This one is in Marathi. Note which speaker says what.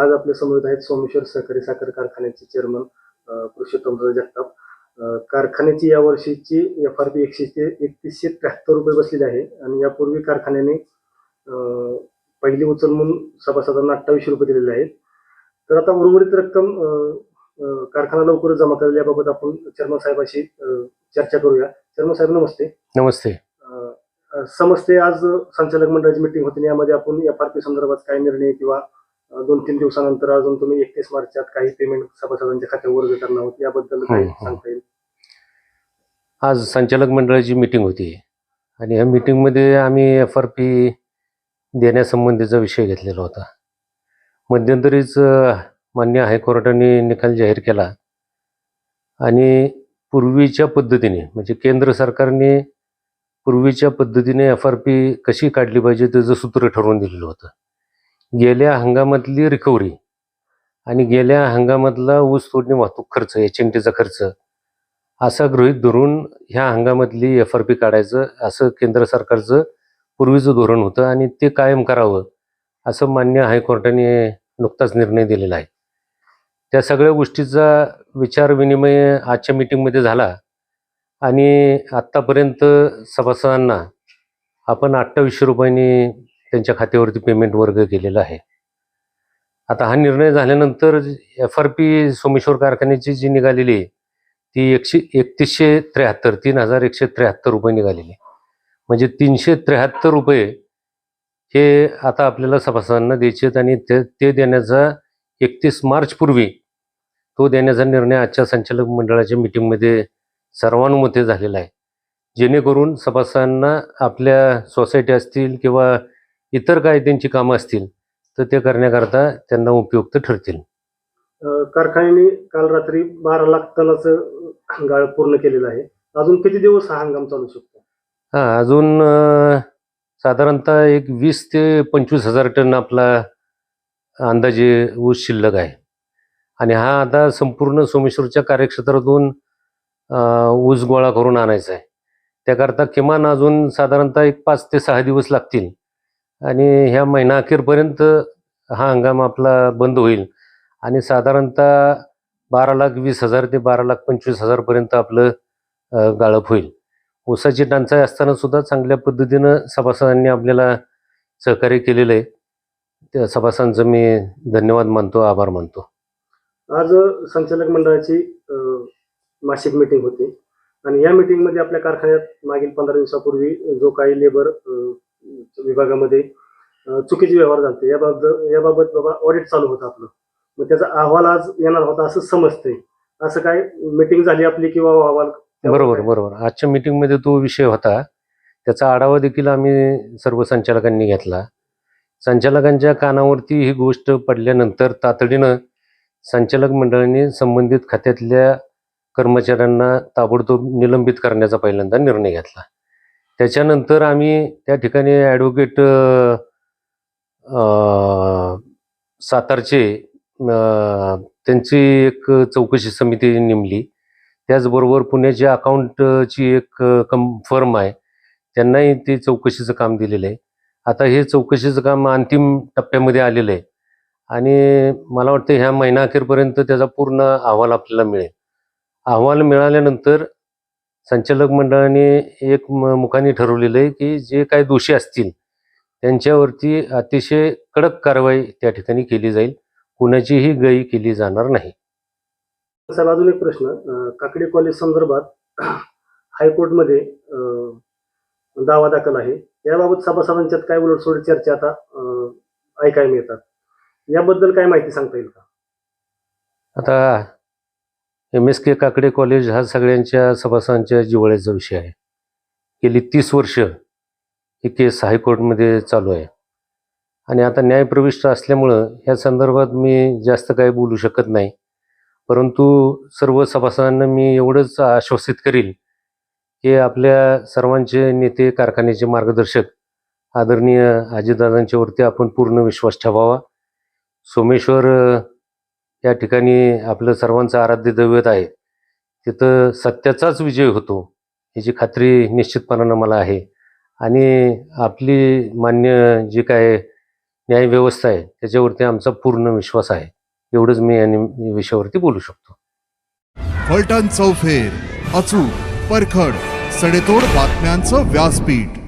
Speaker 1: आज आपल्यासमोर आहेत सोमेश्वर सहकारी साखर कारखान्याचे चेअरमन पुरुषोत्तमराव जगताप. कारखान्याची या वर्षीची एफ आर पी एकशे ते एकतीसशे त्र्याहत्तर रुपये बसलेली आहे आणि यापूर्वी कारखान्याने पहिली उचल म्हणून सभासदांना अठ्ठावीसशे रुपये दिलेले आहेत. तर आता उर्वरित रक्कम कारखाना लवकरच जमा करेल याबाबत आपण चेअरमन साहेबाशी चर्चा करूया. चेअरमन साहेब नमस्ते.
Speaker 2: नमस्ते.
Speaker 1: समजते आज संचालक मंडळाची मिटिंग होती आणि यामध्ये आपण एफ आर पी संदर्भात काय निर्णय किंवा दोन तीन दिवसानंतर अजून तुम्ही एकतीस मार्चात काही पेमेंट सभासदांच्या खात्यावर वर्ग करणार आहोत याबद्दल काय
Speaker 2: हम्म, हम्म.
Speaker 1: सांगता येईल?
Speaker 2: आज संचालक मंडळाची मीटिंग होती आणि या मीटिंगमध्ये आम्ही एफ आर पी देण्यासंबंधीचा विषय घेतलेला होता. मध्यंतरीच अ, मान्य हायकोर्टाने निकाल जाहीर केला आणि पूर्वीच्या पद्धतीने म्हणजे केंद्र सरकारने पूर्वीच्या पद्धतीने एफ आर पी कशी काढली पाहिजे त्याचं सूत्र ठरवून दिलेलं होतं. गेल्या हंगामातली रिकव्हरी आणि गेल्या हंगामातला ऊस तोडणी वाहतूक खर्च एच एन टीचा खर्च असा गृहीत धरून ह्या हंगामातली एफ आर पी काढायचं असं केंद्र सरकारचं पूर्वीचं धोरण होतं आणि ते कायम करावं असं मान्य हायकोर्टाने नुकताच निर्णय दिलेला आहे. त्या सगळ्या गोष्टीचा विचार विनिमय आजच्या मिटिंगमध्ये झाला आणि आत्तापर्यंत सभासदांना आपण अठ्ठावीसशे रुपयांनी त्यांच्या खात्यावरती पेमेंट वर्ग केलेला आहे. आता हा निर्णय झाल्यानंतर एफ आर पी सोमेश्वर कारखान्याची जी निघालेली आहे ती एकशे एकतीसशे त्र्याहत्तर तीन हजार एकशे त्र्याहत्तर रुपये निघालेली म्हणजे तीनशे त्र्याहत्तर रुपये हे आता आपल्याला सभासदांना द्यायचे आहेत आणि ते ते देण्याचा एकतीस मार्चपूर्वी तो देण्याचा निर्णय आजच्या संचालक मंडळाच्या मिटिंगमध्ये सर्वानुमते झालेला आहे. जेणेकरून सभासदांना आपल्या सोसायटी असतील किंवा इतर काय त्यांची कामं असतील तर ते करण्याकरता त्यांना उपयुक्त ठरतील.
Speaker 1: कारखान्याने काल रात्री बारा लाख टनाचं गाळ पूर्ण केलेलं आहे. अजून किती दिवस हा हंगाम चालू शकतो?
Speaker 2: हा अजून साधारणतः एक वीस ते पंचवीस हजार टन आपला अंदाजे ऊस शिल्लक आहे. आणि हा आता संपूर्ण सोमेश्वरच्या कार्यक्षेत्रातून ऊस गोळा करून आणायचा आहे. त्याकरता किमान अजून साधारणतः एक पाच ते सहा दिवस लागतील. आणि ह्या महिना अखेरपर्यंत हा हंगाम आपला बंद होईल. आणि साधारणतः बारा लाख वीस हजार ते बारा लाख पंचवीस हजारपर्यंत आपलं गाळप होईल. ऊसाची टंचाई असताना सुद्धा चांगल्या पद्धतीनं सभासदांनी आपल्याला सहकार्य केलेलं आहे. त्या सभासदांचं मी धन्यवाद मानतो आभार मानतो.
Speaker 1: आज संचालक मंडळाची मासिक मीटिंग होती. आणि या मीटिंगमध्ये आपल्या कारखान्यात मागील पंधरा दिवसापूर्वी जो काही लेबर विभागामध्ये चुकीचे व्यवहार झाले याबाबत याबाबत बाबा ऑडिट चालू होतं आपलं. मग त्याचा अहवाल आज येणार होता असं समजतंय. असं काय मीटिंग झाली आपली किंवा अहवाल
Speaker 2: बरोबर बरोबर. आजच्या मीटिंगमध्ये तो विषय होता. त्याचा आढावा देखील आम्ही सर्व संचालकांनी घेतला. संचालकांच्या कानावरती ही गोष्ट पडल्यानंतर तातडीनं संचालक मंडळाने संबंधित खात्यातल्या कर्मचाऱ्यांना ताबडतोब निलंबित करण्याचा पहिल्यांदा निर्णय घेतला. त्याच्यानंतर आम्ही त्या ठिकाणी ॲडव्होकेट सातारचे त्यांची एक चौकशी समिती नेमली. त्याचबरोबर पुण्याची अकाउंटची एक कम फर्म आहे. त्यांनाही ते चौकशीचं काम दिलेलं आहे. आता हे चौकशीचं काम अंतिम टप्प्यामध्ये आलेलं आहे. आणि मला वाटतं ह्या महिना अखेरपर्यंत त्याचा पूर्ण अहवाल आपल्याला मिळेल. अहवाल मिळाल्यानंतर संचालक मंडळाने एक मुखाने ठरवलेलं आहे की जे काही दोषी असतील त्यांच्यावरती अतिशय कडक कारवाई त्या ठिकाणी केली जाईल. कुणाचीही गई केली जाणार नाही.
Speaker 1: साहेब अजून एक प्रश्न. काकडी कॉलेज संदर्भात हायकोर्टमध्ये दावा दाखल आहे. याबाबत सभासदांच्यात काय उलटसोड चर्चा आता ऐकायला मिळतात. याबद्दल काय माहिती सांगता येईल का?
Speaker 2: आता M S K Kakade college हा सगळ्यांच्या सभासदांच्या जिव्हाळ्याचा विषय आहे. गेली तीस वर्ष ही केस हायकोर्टमध्ये चालू आहे. आणि आता न्यायप्रविष्ट असल्यामुळं ह्या संदर्भात मी जास्त काही बोलू शकत नाही. परंतु सर्व सभासदांना मी एवढंच आश्वासित करील की आपल्या सर्वांचे नेते कारखान्याचे मार्गदर्शक आदरणीय आजीदादांच्यावरती आपण पूर्ण विश्वास ठेवावा. सोमेश्वर या ठिकाणी आपलं सर्वांचं आराध्य दैवत आहे. तिथं सत्याचाच विजय होतो याची खात्री निश्चितपणानं मला आहे. आणि आपली मान्य जी काय न्यायव्यवस्था आहे त्याच्यावरती आमचा पूर्ण विश्वास आहे. एवढंच मी या विषयावरती बोलू शकतो.
Speaker 3: फलटण चौफेर अचूक परखड सडेतोड बातम्यांचं व्यासपीठ.